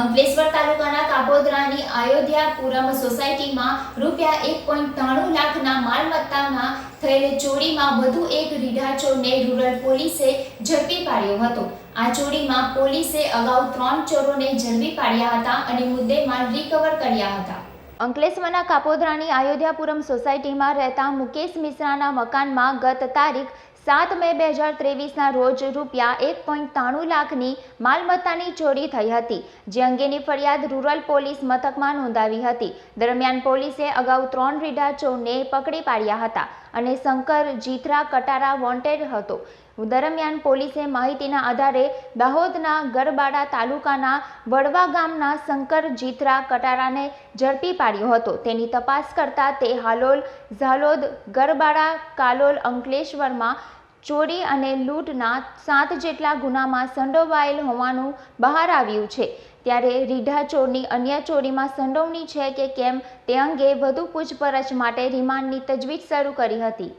અંકલેશ્વર તાલુકાના કાપોદ્રાની અયોધ્યાપુરમ સોસાયટીમાં રૂપિયા એક પોઈન્ટ ત્રાણું લાખના માલમત્તામાં થયેલ ચોરીમાં વધુ એક રીઢાચોરને રૂરલ પોલીસે ઝડપી પાડ્યો હતો. આ ચોરીમાં પોલીસે અગાઉ ત્રણ ચોરોને ઝડપી પાડ્યા હતા અને મુદ્દેમાલ રિકવર કર્યા હતા. અંકલેશ્વરના કાપોદરાની આયોધ્યાપુરમ સોસાયટીમાં રહેતા મુકેશ મિશ્રાના મકાનમાં ગત તારીખ સાત મે બે હજાર ત્રેવીસના રોજ રૂપિયા એક પોઈન્ટ ત્રાણું લાખની માલમત્તાની ચોરી થઈ હતી, જે અંગેની ફરિયાદ રૂરલ પોલીસ મથકમાં નોંધાવી હતી. દરમિયાન પોલીસે અગાઉ ત્રણ રીઢા ચોરને પકડી પાડ્યા હતા અને શંકર જીથરા કટારા વોન્ટેડ હતો. દરમિયાન પોલીસે માહિતીના આધારે દાહોદના ગરબાડા તાલુકાના વડવા ગામના શંકર જીથરા કટારાને ઝડપી પાડ્યો હતો. તેની તપાસ કરતા તે હાલોલ ઝાલોદ ગરબાડા કાલોલ અંકલેશ્વરમાં ચોરી અને લૂંટના સાત જેટલા ગુનામાં સંડોવાયેલ હોવાનું બહાર આવ્યું છે. ત્યારે રીઢા ચોરની અન્ય ચોરીમાં સંડોવણી છે કે કેમ તે અંગે વધુ પૂછપરછ માટે રિમાન્ડની તજવીજ શરૂ કરી હતી.